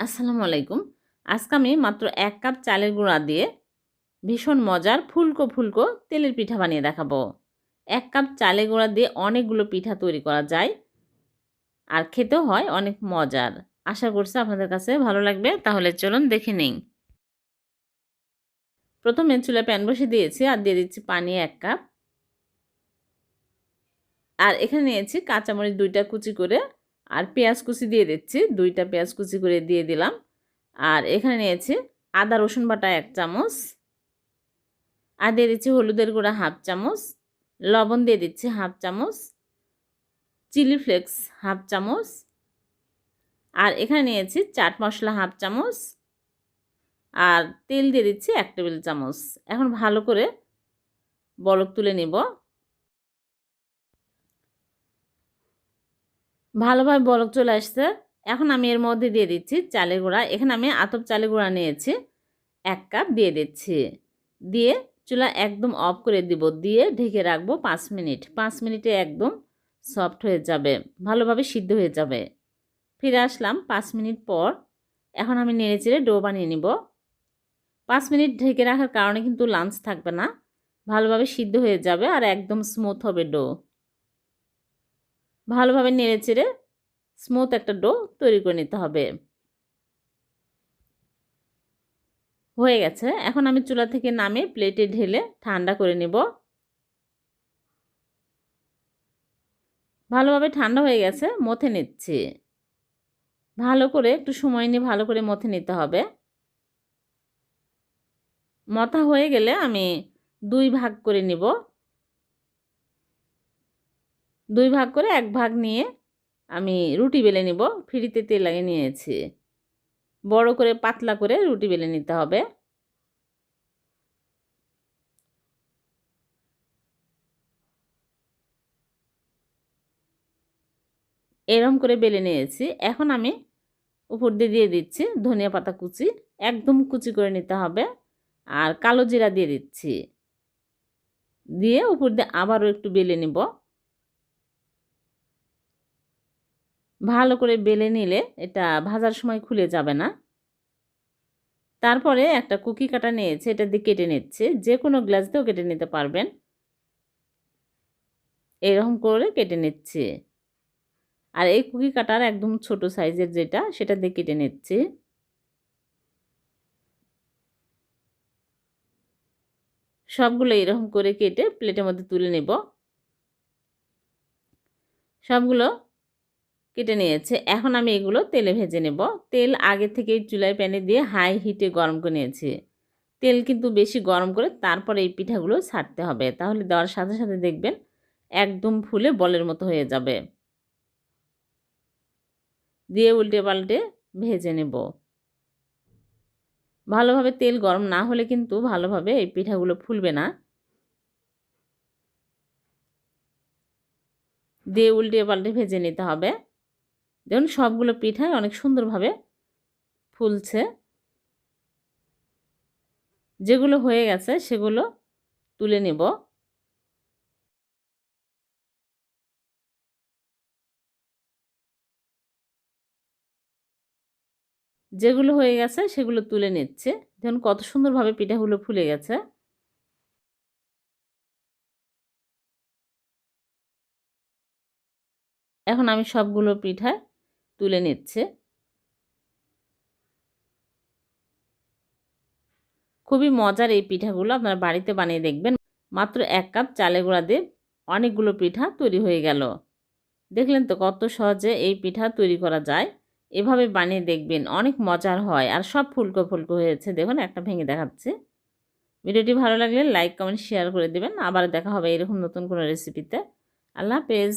আসসালামু আলাইকুম। আজকে আমি মাত্র এক কাপ চালের গুঁড়া দিয়ে ভীষণ মজার ফুলকো ফুলকো তেলের পিঠা বানিয়ে দেখাবো। এক কাপ চালের গুঁড়া দিয়ে অনেকগুলো পিঠা তৈরি করা যায় আর খেতেও হয় অনেক মজার। আশা করছি আপনাদের কাছে ভালো লাগবে, তাহলে চলুন দেখে নিন প্রথমে চুলা প্যান বসে দিয়েছি আর দিয়ে দিচ্ছি পানি এক কাপ। আর এখানে নিয়েছি কাঁচামরিচ দুইটা কুচি করে আর পেঁয়াজ কুচি দিয়ে দিচ্ছি, দুইটা পেঁয়াজ কুচি করে দিয়ে দিলাম। আর এখানে নিয়েছি আদা, রসুন বাটা এক চামচ। আর দিয়ে দিচ্ছি হলুদের গুঁড়া হাফ চামচ। লবণ দিয়ে দিচ্ছি হাফ চামচ। চিলি ফ্লেক্স হাফ চামচ। আর এখানে নিয়েছি চাট মশলা হাফ চামচ। আর তেল দিয়ে দিচ্ছি এক টেবিল চামচ। এখন ভালো করে বলক তুলে নিব। ভালোভাবে বলক চলে আসছে। এখন আমি এর মধ্যে দিয়ে দিচ্ছি চালের গুঁড়া। এখানে আমি আতপ চালের গুঁড়া নিয়েছি। এক কাপ দিয়ে দিচ্ছি। দিয়ে চুলা একদম অফ করে দিব। দিয়ে ঢেকে রাখব পাঁচ মিনিট। পাঁচ মিনিটে একদম সফট হয়ে যাবে। ভালোভাবে সিদ্ধ হয়ে যাবে। ফিরে আসলাম পাঁচ মিনিট পর। এখন আমি নেড়ে চেড়ে ডো বানিয়ে নিব। পাঁচ মিনিট ঢেকে রাখার কারণে কিন্তু লাঞ্চ থাকবে না। ভালোভাবে সিদ্ধ হয়ে যাবে আর একদম স্মুথ হবে ডো। ভালোভাবে নেড়ে চেড়ে স্মুথ একটা ডো তৈরি করে নিতে হবে। হয়ে গেছে। এখন আমি চুলা থেকে নামে প্লেটে ঢেলে ঠান্ডা করে নেব। ভালোভাবে ঠান্ডা হয়ে গেছে, মথে নিচ্ছি। ভালো করে একটু সময় নিয়ে ভালো করে মথে নিতে হবে। মথা হয়ে গেলে আমি দুই ভাগ করে নিব। দুই ভাগ করে এক ভাগ নিয়ে আমি রুটি বেলে নিব। ফ্রিতে তেল লাগিয়ে নিয়েছি। বড় করে পাতলা করে রুটি বেলে নিতে হবে। এরম করে বেলে নিয়েছি। এখন আমি উপর দিয়ে দিয়ে দিচ্ছি ধনিয়া পাতা কুচি। একদম কুচি করে নিতে হবে। আর কালো জিরা দিয়ে দিচ্ছি। দিয়ে উপর দিয়ে আবারও একটু বেলে নিব। ভালো করে বেলে নিলে এটা ভাজার সময় খুলে যাবে না। তারপরে একটা কুকি কাটা নিয়েছে, এটা দিয়ে কেটে নিচ্ছে। যে কোনো গ্লাস দিয়েও কেটে নিতে পারবেন। এরকম করে কেটে নিচ্ছে। আর এই কুকি কাটার একদম ছোট সাইজের যেটা, সেটা দিয়ে কেটে নিচ্ছে। সবগুলো এরকম করে কেটে প্লেটের মধ্যে তুলে নেব। সবগুলো কেটে নিয়েছে। এখন আমি এগুলো তেলে ভেজে নেব। তেল আগে থেকে চুলায় প্যানে দিয়ে হাই হিটে গরম করে নিয়েছি। তেল কিন্তু বেশি গরম করে তারপরে এই পিঠাগুলো ছাড়তে হবে। তাহলে দেওয়ার সাথে সাথে দেখবেন একদম ফুলে বলের মতো হয়ে যাবে। দিয়ে উল্টে পাল্টে ভেজে নেব। ভালোভাবে তেল গরম না হলে কিন্তু ভালোভাবে এই পিঠাগুলো ফুলবে না। দিয়ে উল্টে পাল্টে ভেজে নিতে হবে। দেখুন সবগুলো পিঠাই অনেক সুন্দরভাবে ফুলছে। যেগুলো হয়ে গেছে সেগুলো তুলে নেব। যেগুলো হয়ে গেছে সেগুলো তুলে নিচ্ছে। দেখুন কত সুন্দরভাবে পিঠাগুলো ফুলে গেছে। এখন আমি সবগুলো পিঠা তুলে নিচ্ছে। খুবই মজার এই পিঠাগুলো আপনারা বাড়িতে বানিয়ে দেখবেন। মাত্র এক কাপ চালে গুঁড়া দিয়ে অনেকগুলো পিঠা তৈরি হয়ে গেল। দেখলেন তো কত সহজে এই পিঠা তৈরি করা যায়। এভাবে বানিয়ে দেখবেন, অনেক মজার হয়। আর সব ফুলকো ফুলকো হয়েছে। দেখুন, একটা ভেঙে দেখাচ্ছে। ভিডিওটি ভালো লাগলে লাইক, কমেন্ট, শেয়ার করে দেবেন। আবার দেখা হবে এরকম নতুন কোনো রেসিপিতে। আল্লাহ হাফেজ।